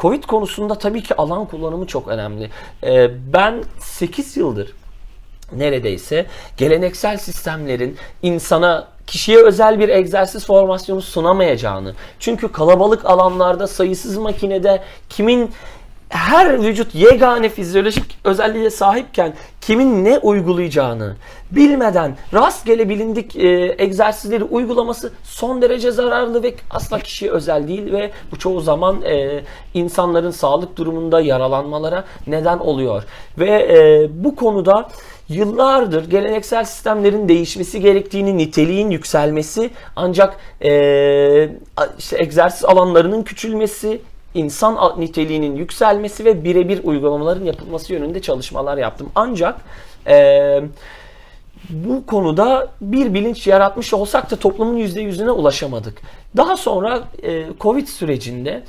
Covid konusunda tabii ki alan kullanımı çok önemli. Ee, ben 8 yıldır neredeyse geleneksel sistemlerin insana kişiye özel bir egzersiz formasyonu sunamayacağını çünkü kalabalık alanlarda sayısız makinede kimin her vücut yegane fizyolojik özelliğe sahipken kimin ne uygulayacağını bilmeden rastgele bilindik e, egzersizleri uygulaması son derece zararlı ve asla kişiye özel değil ve bu çoğu zaman e, insanların sağlık durumunda yaralanmalara neden oluyor. Ve e, bu konuda yıllardır geleneksel sistemlerin değişmesi gerektiğini, niteliğin yükselmesi ancak e, işte egzersiz alanlarının küçülmesi, insan niteliğinin yükselmesi ve birebir uygulamaların yapılması yönünde çalışmalar yaptım. Ancak e, bu konuda bir bilinç yaratmış olsak da toplumun %100'üne ulaşamadık. Daha sonra e, Covid sürecinde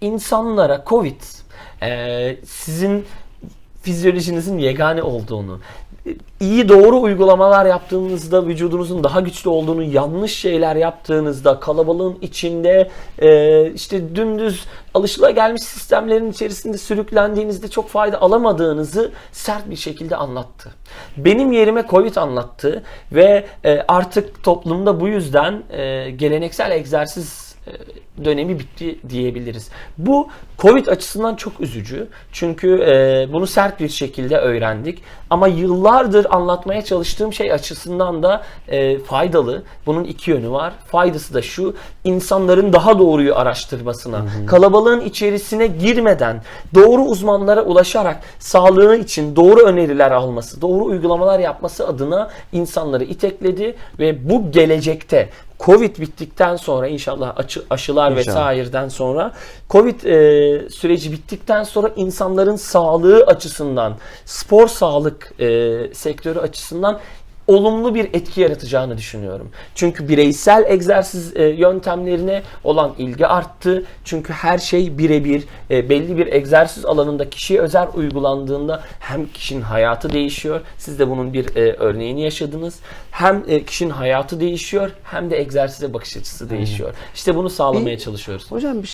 insanlara Covid e, sizin fizyolojinizin yegane olduğunu, iyi doğru uygulamalar yaptığınızda vücudunuzun daha güçlü olduğunu, yanlış şeyler yaptığınızda kalabalığın içinde e, işte dümdüz alışılagelmiş sistemlerin içerisinde sürüklendiğinizde çok fayda alamadığınızı sert bir şekilde anlattı. Benim yerime Covid anlattı ve e, artık toplumda bu yüzden e, geleneksel egzersiz e, dönemi bitti diyebiliriz. Bu Covid açısından çok üzücü. Çünkü e, bunu sert bir şekilde öğrendik. Ama yıllardır anlatmaya çalıştığım şey açısından da e, faydalı. Bunun iki yönü var. Faydası da şu, insanların daha doğruyu araştırmasına, kalabalığın içerisine girmeden doğru uzmanlara ulaşarak sağlığı için doğru öneriler alması, doğru uygulamalar yapması adına insanları itekledi ve bu gelecekte Covid bittikten sonra inşallah aşılar İnşallah. vesaireden sonra Covid e, süreci bittikten sonra insanların sağlığı açısından, spor sağlık e, sektörü açısından olumlu bir etki yaratacağını düşünüyorum. Çünkü bireysel egzersiz e, yöntemlerine olan ilgi arttı. Çünkü her şey birebir e, belli bir egzersiz alanında kişiye özel uygulandığında hem kişinin hayatı değişiyor. Siz de bunun bir e, örneğini yaşadınız. Hem kişinin hayatı değişiyor hem de egzersize bakış açısı değişiyor. İşte bunu sağlamaya çalışıyoruz. Hocam bir